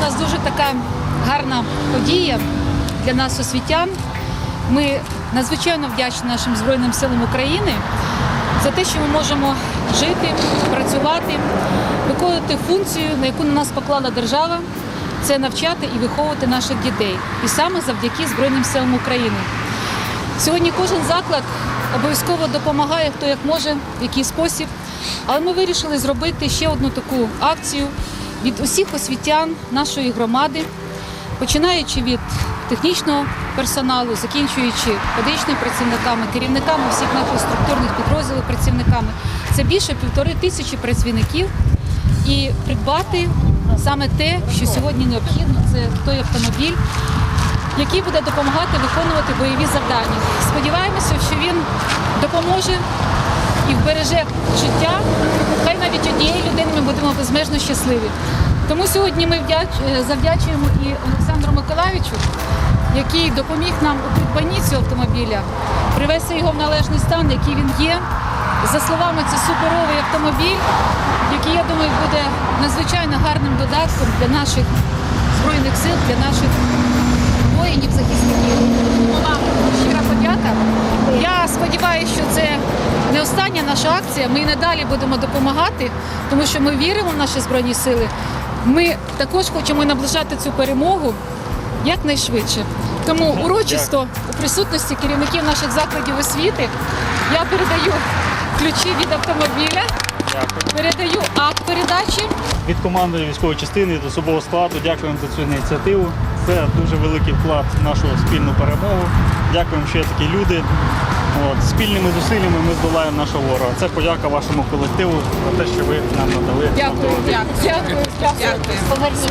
У нас дуже така гарна подія для нас, освітян. Ми надзвичайно вдячні нашим Збройним силам України за те, що ми можемо жити, працювати, виконувати функцію, на яку на нас поклала держава. Це навчати і виховувати наших дітей. І саме завдяки Збройним силам України. Сьогодні кожен заклад обов'язково допомагає, хто як може, в який спосіб. Але ми вирішили зробити ще одну таку акцію від усіх освітян нашої громади, починаючи від технічного персоналу, закінчуючи педагогічними працівниками, керівниками всіх наших структурних підрозділів, працівниками. Це більше півтори тисячі працівників. І придбати саме те, що сьогодні необхідно, це той автомобіль, який буде допомагати виконувати бойові завдання. Сподіваємося, що він допоможе і вбереже життя. Безмежно щасливі. Тому сьогодні ми е, завдячуємо і Олександру Миколаївичу, який допоміг нам у придбанні цього автомобіля, привести його в належний стан, який він є. За словами, це суперовий автомобіль, який, я думаю, буде надзвичайно гарним додатком для наших збройних сил, для наших воїнів, захисників. Наша акція. Ми і надалі будемо допомагати, тому що ми віримо в наші збройні сили. Ми також хочемо наближати цю перемогу якнайшвидше. Тому урочисто у присутності керівників наших закладів освіти я передаю ключі від автомобіля, передаю акт передачі. Від команди військової частини до особового складу дякуємо за цю ініціативу. Це дуже великий вклад в нашу спільну перемогу. Дякуємо, що є такі люди. От, спільними зусиллями ми здолаємо нашого ворога. Це подяка вашому колективу за те, що ви нам надали. Дякую, дякую. дякую, дякую. Поверніть.